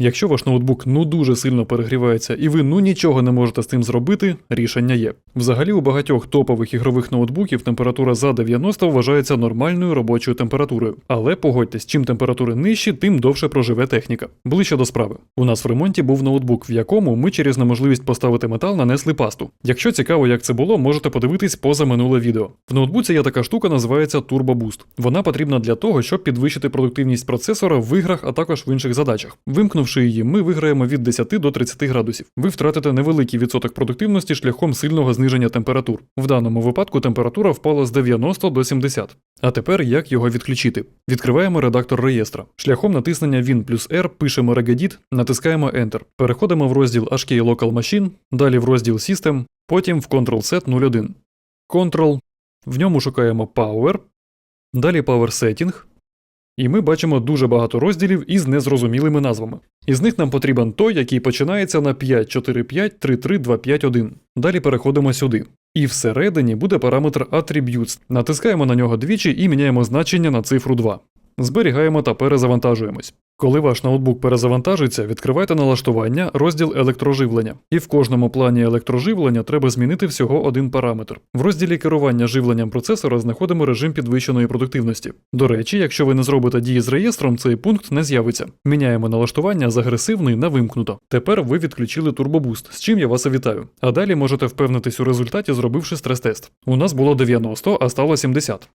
Якщо ваш ноутбук ну дуже сильно перегрівається і ви ну нічого не можете з цим зробити, рішення є. Взагалі у багатьох топових ігрових ноутбуків температура за 90 вважається нормальною робочою температурою. Але погодьтесь, чим температури нижчі, тим довше проживе техніка. Ближче до справи. У нас в ремонті був ноутбук, в якому ми через неможливість поставити метал нанесли пасту. Якщо цікаво, як це було, можете подивитись поза минуле відео. В ноутбуці є така штука, називається Turbo Boost. Вона потрібна для того, щоб підвищити продуктивність процесора в іграх, а також в інших задачах. Вимкнувши її, ми виграємо від 10 до 30 градусів. Ви втратите невеликий відсоток продуктивності шляхом сильного зниження температур. В даному випадку температура впала з 90 до 70. А тепер як його відключити? Відкриваємо редактор реєстра. Шляхом натиснення Win плюс R пишемо regedit, натискаємо Enter. Переходимо в розділ HK Local Machine, далі в розділ System, потім в Ctrl-C 01. Ctrl. В ньому шукаємо Power, далі Power Setting. І ми бачимо дуже багато розділів із незрозумілими назвами. Із них нам потрібен той, який починається на 545332551. Далі переходимо сюди. І всередині буде параметр Attributes. Натискаємо на нього двічі і міняємо значення на цифру 2. Зберігаємо та перезавантажуємось. Коли ваш ноутбук перезавантажиться, відкривайте налаштування, розділ електроживлення. І в кожному плані електроживлення треба змінити всього один параметр. В розділі керування живленням процесора знаходимо режим підвищеної продуктивності. До речі, якщо ви не зробите дії з реєстром, цей пункт не з'явиться. Міняємо налаштування з агресивний на вимкнуто. Тепер ви відключили турбобуст, з чим я вас і вітаю. А далі можете впевнитись у результаті, зробивши стрес-тест. У нас було 90, а стало 70.